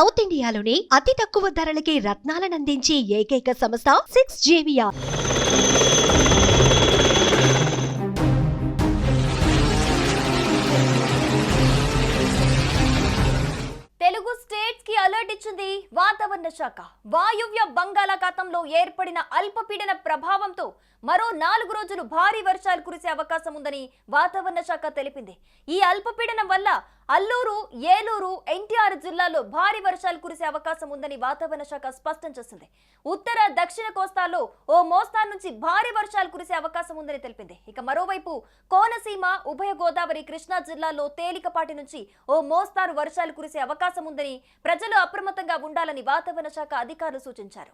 South ఇండియాలోని అతి తక్కువ ధరలకి రత్నాలనందించే ఏకైక సంస్థ సిక్స్ జేవియా తెలుగు స్టేట్స్కి అలర్ట్ ఇచ్చింది వాతావరణ శాఖ. వాయువ్య బంగాళాఖాతంలో ఏర్పడిన అల్పపీడన ప్రభావంతో మరో నాలుగు రోజులు భారీ వర్షాలు కురిసే అవకాశం ఉందని వాతావరణ శాఖ తెలిపింది. ఈ అల్పపీడనం వల్ల అల్లూరు ఏలూరు ఎన్టీఆర్ జిల్లాలో భారీ వర్షాలు కురిసే అవకాశం ఉందని వాతావరణ శాఖ స్పష్టం చేసింది. ఉత్తర దక్షిణ కోస్తాలో ఓ మోస్తారు నుంచి భారీ వర్షాలు కురిసే అవకాశం ఉందని తెలిపింది. ఇక మరోవైపు కోనసీమ ఉభయ గోదావరి కృష్ణా జిల్లాలో తేలికపాటి నుంచి ఓ మోస్తారు వర్షాలు కురిసే అవకాశం ఉందని ప్రజలు అప్రమత్తంగా ఉండాలని వాతావరణ శాఖ అధికారులు సూచించారు.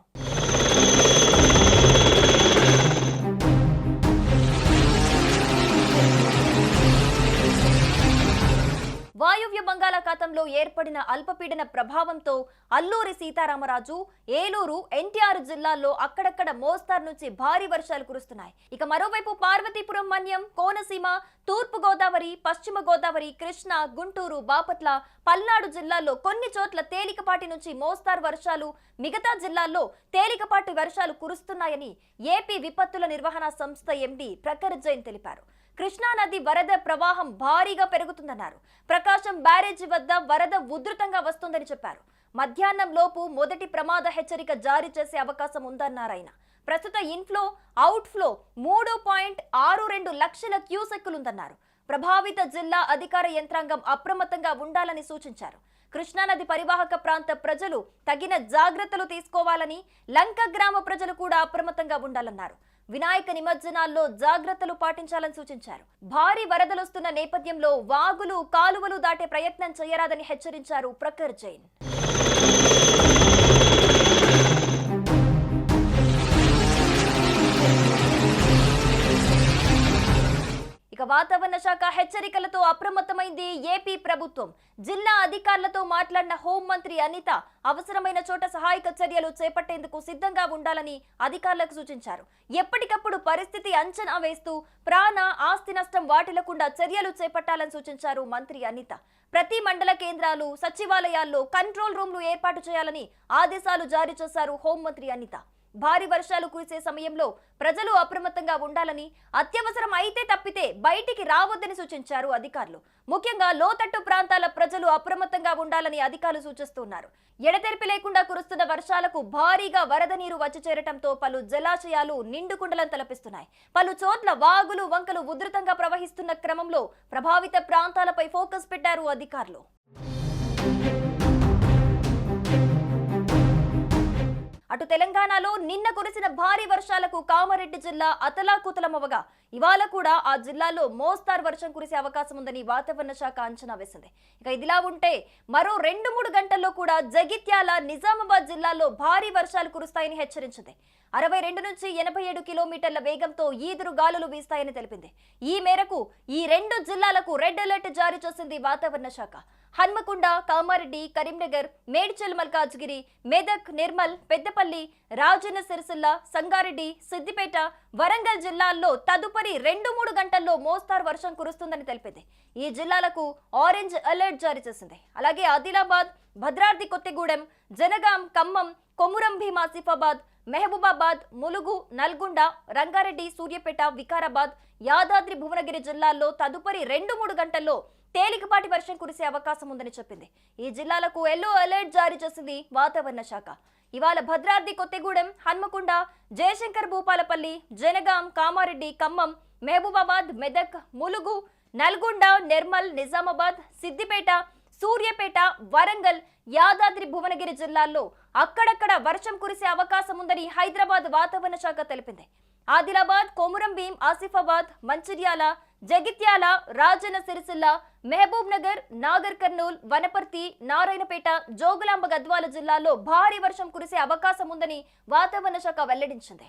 వాయువ్య బంగాళాఖాతంలో ఏర్పడిన అల్పపీడన ప్రభావంతో అల్లూరి సీతారామరాజు ఏలూరు ఎన్టీఆర్ జిల్లాల్లో అక్కడక్కడ మోస్తారు నుంచి భారీ వర్షాలు కురుస్తున్నాయి. ఇక మరోవైపు పార్వతీపురం మన్యం కోనసీమ తూర్పు గోదావరి పశ్చిమ గోదావరి కృష్ణా గుంటూరు బాపట్ల పల్నాడు జిల్లాల్లో కొన్ని చోట్ల తేలికపాటి నుంచి మోస్తారు వర్షాలు మిగతా జిల్లాల్లో తేలికపాటి వర్షాలు కురుస్తున్నాయని ఏపీ విపత్తుల నిర్వహణ సంస్థ ఎండీ ప్రఖర్ జైన్ తెలిపారు. కృష్ణా నది వరద ప్రవాహం భారీగా పెరుగుతుందన్నారు. ప్రకాశం బ్యారేజీ వద్ద వరద ఉధృతంగా వస్తుందని చెప్పారు. మధ్యాహ్నం లోపు మొదటి ప్రమాద హెచ్చరిక జారీ చేసే అవకాశం ఉందన్నారు ఆయన. ప్రస్తుత ఇన్ఫ్లో అవుట్ఫ్లో మూడు పాయింట్ ఆరు రెండు లక్షల క్యూసెక్కులుందన్నారు. ప్రభావిత జిల్లా అధికార యంత్రాంగం అప్రమత్తంగా ఉండాలని సూచించారు. కృష్ణానది పరివాహక ప్రాంత ప్రజలు తగిన జాగ్రత్తలు తీసుకోవాలని లంక గ్రామ ప్రజలు కూడా అప్రమత్తంగా ఉండాలన్నారు. వినాయక నిమజ్జనాల్లో జాగ్రత్తలు పాటించాలని సూచించారు. భారీ వరదలొస్తున్న నేపథ్యంలో వాగులు కాలువలు దాటే ప్రయత్నం చేయరాదని హెచ్చరించారు ప్రఖర్ జైన్. వాతావరణ శాఖ హెచ్చరికలతో అప్రమత్తమైంది ఏపీ ప్రభుత్వం. జిల్లా అధికారులతో మాట్లాడిన హోంమంత్రి అనిత అవసరమైన చోట సహాయక చర్యలు చేపట్టేందుకు సిద్ధంగా ఉండాలని అధికారులకు సూచించారు. ఎప్పటికప్పుడు పరిస్థితి అంచనా వేస్తూ ప్రాణ ఆస్తి నష్టం వాటిల్లకుండా చర్యలు చేపట్టాలని సూచించారు మంత్రి అనిత. ప్రతి మండల కేంద్రాలు సచివాలయాల్లో కంట్రోల్ రూమ్లు ఏర్పాటు చేయాలని ఆదేశాలు జారీ చేశారు హోంమంత్రి అనిత. భారీ వర్షాలు కురిసే సమయంలో ప్రజలు అప్రమత్తంగా ఉండాలని అత్యవసరం అయితే తప్పితే బయటికి రావద్దని సూచించారు అధికారులు. ముఖ్యంగా లోతట్టు ప్రాంతాల ప్రజలు అప్రమత్తంగా ఉండాలని అధికారులు సూచిస్తున్నారు. ఎడతెరిపి లేకుండా కురుస్తున్న వర్షాలకు భారీగా వరద నీరు వచ్చి చేరటంతో పలు జలాశయాలు నిండుకుండలను తలపిస్తున్నాయి. పలు చోట్ల వాగులు వంకలు ఉధృతంగా ప్రవహిస్తున్న క్రమంలో ప్రభావిత ప్రాంతాలపై ఫోకస్ పెట్టారు అధికారులు. అటు తెలంగాణలో నిన్న కురిసిన భారీ వర్షాలకు కామారెడ్డి జిల్లా అతలాకుతలమవగా ఇవాళ కూడా ఆ జిల్లాలో మోస్తారు వర్షం కురిసే అవకాశం ఉందని వాతావరణ శాఖ అంచనా వేసింది. ఇక ఇదిలా ఉంటే మరో రెండు మూడు గంటల్లో కూడా జగిత్యాల నిజామాబాద్ జిల్లాలో భారీ వర్షాలు కురుస్తాయని హెచ్చరించింది. అరవై రెండు నుంచి ఎనభై ఏడు కిలోమీటర్ల వేగంతో ఈదురు గాలులు వీస్తాయని తెలిపింది. ఈ మేరకు ఈ రెండు జిల్లాలకు రెడ్ అలర్ట్ జారీ చేసింది వాతావరణ శాఖ. హన్మకొండ కామారెడ్డి కరీంనగర్ మేడ్చల్ మల్కాజ్గిరి మెదక్ నిర్మల్ పెద్దపల్లి రాజన్న సిరిసిల్ల సంగారెడ్డి సిద్దిపేట వరంగల్ జిల్లాల్లో తదుపరి రెండు మూడు గంటల్లో మోస్తారు వర్షం కురుస్తుందని తెలిపింది. ఈ జిల్లాలకు ఆరెంజ్ అలర్ట్ జారీ చేసింది. అలాగే ఆదిలాబాద్ భద్రాద్రి కొత్తగూడెం జనగాం ఖమ్మం కొమురం భీం ఆసిఫాబాద్ మెహబూబాబాద్ ములుగు నల్గొండ రంగారెడ్డి సూర్యాపేట వికారాబాద్ యాదాద్రి భువనగిరి జిల్లాల్లో తదుపరి రెండు మూడు గంటల్లో తేలికపాటి వర్షం కురిసే అవకాశం ఉందని చెప్పింది. ఈ జిల్లాలకు ఎల్లో అలర్ట్ జారీ చేసింది వాతావరణ శాఖ. ఇవాళ భద్రాద్రి కొత్తగూడెం హన్మకొండ జయశంకర్ భూపాలపల్లి జనగాం కామారెడ్డి ఖమ్మం మహబూబాబాద్ మెదక్ ములుగు నల్గొండ నిర్మల్ నిజామాబాద్ సిద్దిపేట సూర్యాపేట వరంగల్ యాదాద్రి భువనగిరి జిల్లాల్లో అక్కడక్కడ వర్షం కురిసే అవకాశం ఉందని హైదరాబాద్ వాతావరణ శాఖ తెలిపింది. ఆదిలాబాద్ కొమురం భీం ఆసిఫాబాద్ మంచిర్యాల జగిత్యాల రాజన్న సిరిసిల్ల మహబూబ్ నగర్ నాగర్ కర్నూల్ వనపర్తి నారాయణపేట జోగులాంబ గద్వాల జిల్లాల్లో భారీ వర్షం కురిసే అవకాశం ఉందని వాతావరణ శాఖ వెల్లడించింది.